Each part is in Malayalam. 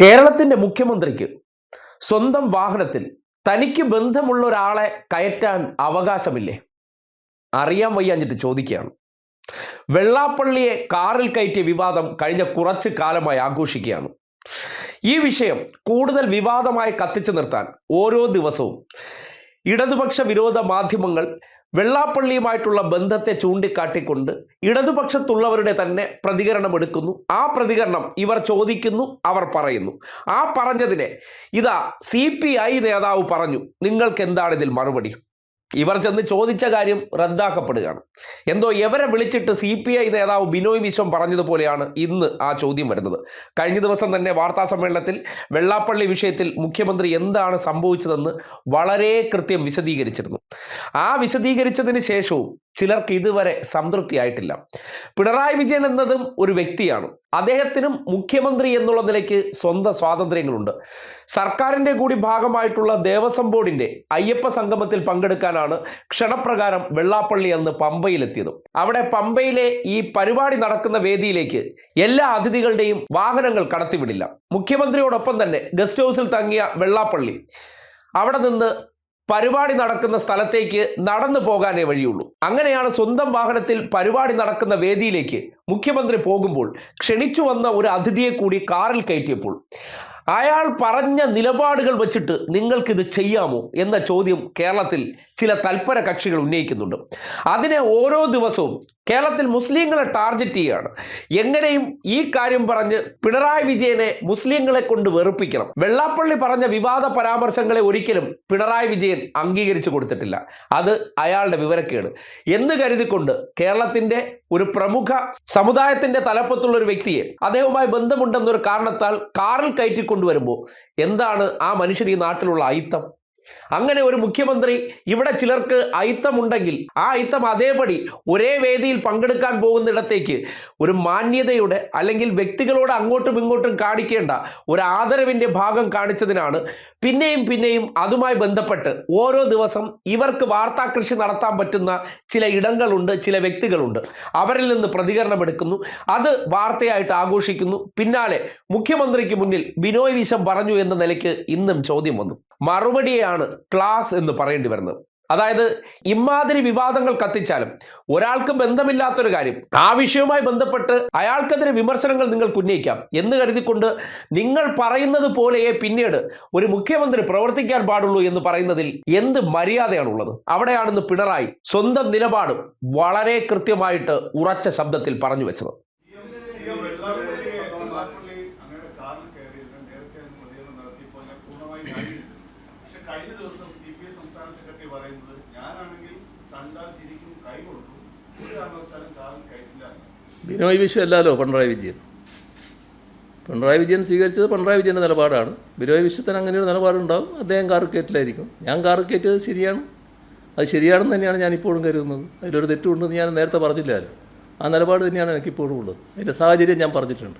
കേരളത്തിന്റെ മുഖ്യമന്ത്രിക്ക് സ്വന്തം വാഹനത്തിൽ തനിക്ക് ബന്ധമുള്ള ഒരാളെ കയറ്റാൻ അവകാശമില്ലേ? അറിയാൻ വയ്യാഞ്ഞിട്ട് ചോദിക്കുകയാണ്. വെള്ളാപ്പള്ളിയെ കാറിൽ കയറ്റിയ വിവാദം കഴിഞ്ഞ കുറച്ച് കാലമായി ആഘോഷിക്കുകയാണ്. ഈ വിഷയം കൂടുതൽ വിവാദമായി കത്തിച്ചു നിർത്താൻ ഓരോ ദിവസവും ഇടതുപക്ഷ വിരോധ മാധ്യമങ്ങൾ വെള്ളാപ്പള്ളിയുമായിട്ടുള്ള ബന്ധത്തെ ചൂണ്ടിക്കാട്ടിക്കൊണ്ട് ഇടതുപക്ഷത്തുള്ളവരുടെ തന്നെ പ്രതികരണം എടുക്കുന്നു. ആ പ്രതികരണം ഇവർ ചോദിക്കുന്നു അവർ പറയുന്നു. ആ പറഞ്ഞതിനെ ഇതാ സി പി ഐ നേതാവ് പറഞ്ഞു നിങ്ങൾക്ക് എന്താണ് ഇതിൽ മറുപടി? ഇവർ ചെന്ന് ചോദിച്ച കാര്യം റദ്ദാക്കപ്പെടുകയാണ്. എന്തോ എവരെ വിളിച്ചിട്ട് സി പി ഐ നേതാവ് ബിനോയ് വിശ്വം പറഞ്ഞതുപോലെയാണ് ഇന്ന് ആ ചോദ്യം വരുന്നത്. കഴിഞ്ഞ ദിവസം തന്നെ വാർത്താ സമ്മേളനത്തിൽ വെള്ളാപ്പള്ളി വിഷയത്തിൽ മുഖ്യമന്ത്രി എന്താണ് സംഭവിച്ചതെന്ന് വളരെ കൃത്യം വിശദീകരിച്ചിരുന്നു. ആ വിശദീകരിച്ചതിന് ശേഷവും ചിലർക്ക് ഇതുവരെ സംതൃപ്തിയായിട്ടില്ല. പിണറായി വിജയൻ എന്നതും ഒരു വ്യക്തിയാണ്. അദ്ദേഹത്തിനും മുഖ്യമന്ത്രി എന്നുള്ള നിലയ്ക്ക് സ്വന്തം സ്വാതന്ത്ര്യങ്ങളുണ്ട്. സർക്കാരിന്റെ കൂടി ഭാഗമായിട്ടുള്ള ദേവസ്വം ബോർഡിന്റെ അയ്യപ്പ സംഗമത്തിൽ പങ്കെടുക്കാനാണ് ക്ഷണപ്രകാരം വെള്ളാപ്പള്ളി അന്ന് പമ്പയിലെത്തിയത്. അവിടെ പമ്പയിലെ ഈ പരിപാടി നടക്കുന്ന വേദിയിലേക്ക് എല്ലാ അതിഥികളുടെയും വാഹനങ്ങൾ കടത്തിവിടില്ല. മുഖ്യമന്ത്രിയോടൊപ്പം തന്നെ ഗസ്റ്റ് ഹൗസിൽ തങ്ങിയ വെള്ളാപ്പള്ളി. അവിടെ നിന്ന് പരിപാടി നടക്കുന്ന സ്ഥലത്തേക്ക് നടന്നു പോകാനേ വഴിയുള്ളൂ. അങ്ങനെയാണ് സ്വന്തം വാഹനത്തിൽ പരിപാടി നടക്കുന്ന വേദിയിലേക്ക് മുഖ്യമന്ത്രി പോകുമ്പോൾ ക്ഷണിച്ചു വന്ന ഒരു അതിഥിയെ കൂടി കാറിൽ കയറ്റിയപ്പോൾ അയാൾ പറഞ്ഞ നിലപാടുകൾ വച്ചിട്ട് നിങ്ങൾക്കിത് ചെയ്യാമോ? എന്ന ചോദ്യം കേരളത്തിൽ ചില തൽപര കക്ഷികൾ ഉന്നയിക്കുന്നുണ്ട്. അതിനെ ഓരോ ദിവസവും കേരളത്തിൽ മുസ്ലിങ്ങളെ ടാർഗറ്റ് ചെയ്യുകയാണ് എങ്ങനെയും ഈ കാര്യം പറഞ്ഞ് പിണറായി വിജയനെ മുസ്ലിങ്ങളെ കൊണ്ട് വെറുപ്പിക്കണം. വെള്ളാപ്പള്ളി പറഞ്ഞ വിവാദ പരാമർശങ്ങളെ ഒരിക്കലും പിണറായി വിജയൻ അംഗീകരിച്ചു കൊടുത്തിട്ടില്ല. അത് അയാളുടെ വിവരക്കേട്. എന്ന് കരുതിക്കൊണ്ട് കേരളത്തിന്റെ ഒരു പ്രമുഖ സമുദായത്തിന്റെ തലപ്പത്തുള്ള ഒരു വ്യക്തിയെ അദ്ദേഹവുമായി ബന്ധമുണ്ടെന്നൊരു കാരണത്താൽ കാറിൽ കയറ്റിക്കൊണ്ടുവരുമ്പോൾ എന്താണ് ആ മനുഷ്യൻ ഈ നാട്ടിലുള്ള അയിത്തം? അങ്ങനെ ഒരു മുഖ്യമന്ത്രി ഇവിടെ ചിലർക്ക് അയിത്തമുണ്ടെങ്കിൽ ആ അയിത്തം അതേപടി ഒരേ വേദിയിൽ പങ്കെടുക്കാൻ പോകുന്നിടത്തേക്ക് ഒരു മാന്യതയുടെ അല്ലെങ്കിൽ വ്യക്തികളോട് അങ്ങോട്ടും ഇങ്ങോട്ടും കാണിക്കേണ്ട ഒരു ആദരവിന്റെ ഭാഗം കാണിച്ചതിനാണ്. പിന്നെയും പിന്നെയും അതുമായി ബന്ധപ്പെട്ട് ഓരോ ദിവസം ഇവർക്ക് വാർത്താകൃഷി നടത്താൻ പറ്റുന്ന ചില ഇടങ്ങളുണ്ട് ചില വ്യക്തികളുണ്ട്. അവരിൽ നിന്ന് പ്രതികരണം എടുക്കുന്നു. അത് വാർത്തയായിട്ട് ആഘോഷിക്കുന്നു. പിന്നാലെ മുഖ്യമന്ത്രിക്ക് മുന്നിൽ ബിനോയ് വിശം പറഞ്ഞു എന്ന നിലയ്ക്ക് ഇന്നും ചോദ്യം വന്നു. മറുപടിയാണ് ക്ലാസ് എന്ന് പറയേണ്ടി വരുന്നത്. അതായത് ഇമാതിരി വിവാദങ്ങൾ കത്തിച്ചാലും ഒരാൾക്ക് ബന്ധമില്ലാത്തൊരു കാര്യം ആ വിഷയവുമായി ബന്ധപ്പെട്ട് അയാൾക്കെതിരെ വിമർശനങ്ങൾ നിങ്ങൾക്ക് ഉന്നയിക്കാം എന്ന് കരുതിക്കൊണ്ട് നിങ്ങൾ പറയുന്നത് പോലെയേ പിന്നീട് ഒരു മുഖ്യമന്ത്രി പ്രവർത്തിക്കാൻ പാടുള്ളൂ എന്ന് പറയുന്നതിൽ എന്ത് മര്യാദയാണുള്ളത്? അവിടെയാണെന്ന് പിണറായി സ്വന്തം നിലപാട് വളരെ കൃത്യമായിട്ട് ഉറച്ച ശബ്ദത്തിൽ പറഞ്ഞു വെച്ചത് വെള്ളാപ്പള്ളി അങ്ങയുടെ കാറിൽ കയറിയിരുന്ന നേരത്തെ അങ്ങ് പ്രതികരണം നടത്തിയപ്പോൾ ഞാൻ പൂർണമായി ന്യായീകരിച്ചു പക്ഷെ കഴിഞ്ഞ ദിവസം സി പി ഐ സംസ്ഥാന സെക്രട്ടറി പറയുന്നത് ഞാനാണെങ്കിൽ കണ്ടാൽ ചിരിക്കും കൈ കൊടുക്കും ഒരു കാരണവശാലും കാലം കയറ്റില്ല. ബിനോയ് വിശ്വം അല്ലല്ലോ പിണറായി വിജയൻ. പിണറായി വിജയൻ സ്വീകരിച്ചത് പിണറായി വിജയന്റെ നിലപാടാണ്. ബിനോയ് വിശ്വത്തിന് അങ്ങനെ ഒരു നിലപാടുണ്ടാവും. അദ്ദേഹം കാറ് കയറ്റിലായിരിക്കും. ഞാൻ കാറ് കയറ്റിയത് ശരിയാണ്. അത് ശരിയാണെന്ന് തന്നെയാണ് ഞാൻ ഇപ്പോഴും കരുതുന്നത്. അതിലൊരു തെറ്റുണ്ടെന്ന് ഞാൻ നേരത്തെ പറഞ്ഞില്ലല്ലോ ആ നിലപാട് തന്നെയാണ് എനിക്കിപ്പോഴും ഉള്ളത്. അതിന്റെ സാഹചര്യം ഞാൻ പറഞ്ഞിട്ടുണ്ട്.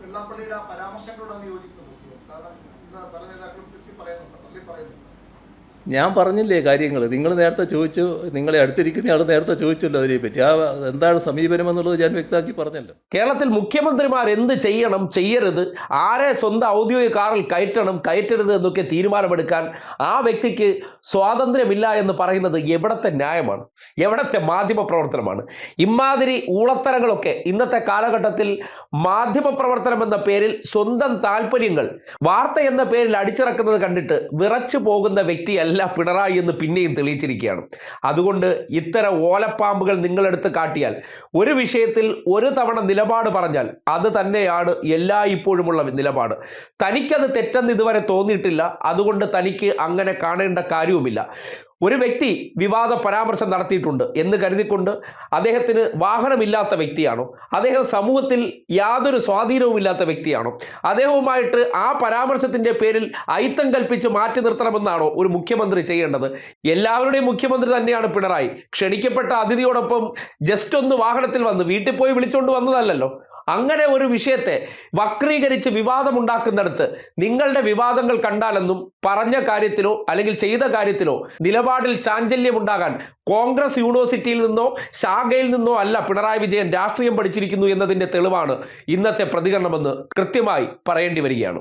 ഞാൻ പറഞ്ഞില്ലേ കാര്യങ്ങൾ നിങ്ങൾ നേരത്തെ ചോദിച്ചു നിങ്ങളെ അടുത്തിരിക്കുന്ന ആൾ നേരത്തെ ചോദിച്ചല്ലോ അതിനെപ്പറ്റി. ആ എന്താണ് സമീപനം എന്നുള്ളത് ഞാൻ വ്യക്തമാക്കി പറഞ്ഞല്ലോ. കേരളത്തിൽ മുഖ്യമന്ത്രിമാർ എന്ത് ചെയ്യണം ചെയ്യരുത് ആരെ സ്വന്തം ഔദ്യോഗിക കാറിൽ കയറ്റണം കയറ്റരുത് എന്നൊക്കെ തീരുമാനമെടുക്കാൻ ആ വ്യക്തിക്ക് സ്വാതന്ത്ര്യമില്ല എന്ന് പറയുന്നത് എവിടത്തെ ന്യായമാണ്? എവിടത്തെ മാധ്യമ പ്രവർത്തനമാണ്? ഇമാതിരി ഊളത്തരങ്ങളൊക്കെ ഇന്നത്തെ കാലഘട്ടത്തിൽ മാധ്യമ പ്രവർത്തനം എന്ന പേരിൽ സ്വന്തം താല്പര്യങ്ങൾ വാർത്ത എന്ന പേരിൽ അടിച്ചിറക്കുന്നത് കണ്ടിട്ട് വിറച്ചു പോകുന്ന വ്യക്തിയല്ല പിണറായി എന്ന് പിന്നെയും തെളിയിച്ചിരിക്കുകയാണ്. അതുകൊണ്ട് ഇത്തരം ഓലപ്പാമ്പുകൾ നിങ്ങളെടുത്ത് കാട്ടിയാൽ ഒരു വിഷയത്തിൽ ഒരു തവണ നിലപാട് പറഞ്ഞാൽ അത് തന്നെയാണ് എല്ലാ ഇപ്പോഴുമുള്ള നിലപാട്. തനിക്കത് തെറ്റെന്ന് ഇതുവരെ തോന്നിയിട്ടില്ല. അതുകൊണ്ട് തനിക്ക് അങ്ങനെ കാണേണ്ട കാര്യവുമില്ല. ഒരു വ്യക്തി വിവാദ പരാമർശം നടത്തിയിട്ടുണ്ട് എന്ന് കരുതിക്കൊണ്ട് അദ്ദേഹത്തിന് വാഹനമില്ലാത്ത വ്യക്തിയാണോ? അദ്ദേഹം സമൂഹത്തിൽ യാതൊരു സ്വാധീനവുമില്ലാത്ത വ്യക്തിയാണോ? അദ്ദേഹവുമായിട്ട് ആ പരാമർശത്തിന്റെ പേരിൽ അയിത്തം കൽപ്പിച്ച് മാറ്റി നിർത്തണമെന്നാണോ ഒരു മുഖ്യമന്ത്രി ചെയ്യേണ്ടത്? എല്ലാവരുടെയും മുഖ്യമന്ത്രി തന്നെയാണ് പിണറായി. ക്ഷണിക്കപ്പെട്ട അതിഥിയോടൊപ്പം ജസ്റ്റ് ഒന്ന് വാഹനത്തിൽ വന്ന് വീട്ടിൽ പോയി വിളിച്ചുകൊണ്ട് വന്നതല്ലല്ലോ. അങ്ങനെ ഒരു വിഷയത്തെ വക്രീകരിച്ച് വിവാദമുണ്ടാക്കുന്നിടത്ത് നിങ്ങളുടെ വിവാദങ്ങൾ കണ്ടാലെന്നും പറഞ്ഞ കാര്യത്തിലോ അല്ലെങ്കിൽ ചെയ്ത കാര്യത്തിലോ നിലപാടിൽ ചാഞ്ചല്യം ചാഞ്ചല്യമുണ്ടാകാൻ കോൺഗ്രസ് യൂണിവേഴ്സിറ്റിയിൽ നിന്നോ ശാഖയിൽ നിന്നോ അല്ല പിണറായി വിജയൻ രാഷ്ട്രീയം പഠിച്ചിരിക്കുന്നു എന്നതിന്റെ തെളിവാണ് ഇന്നത്തെ പ്രതികരണമെന്ന് കൃത്യമായി പറയേണ്ടി വരികയാണ്.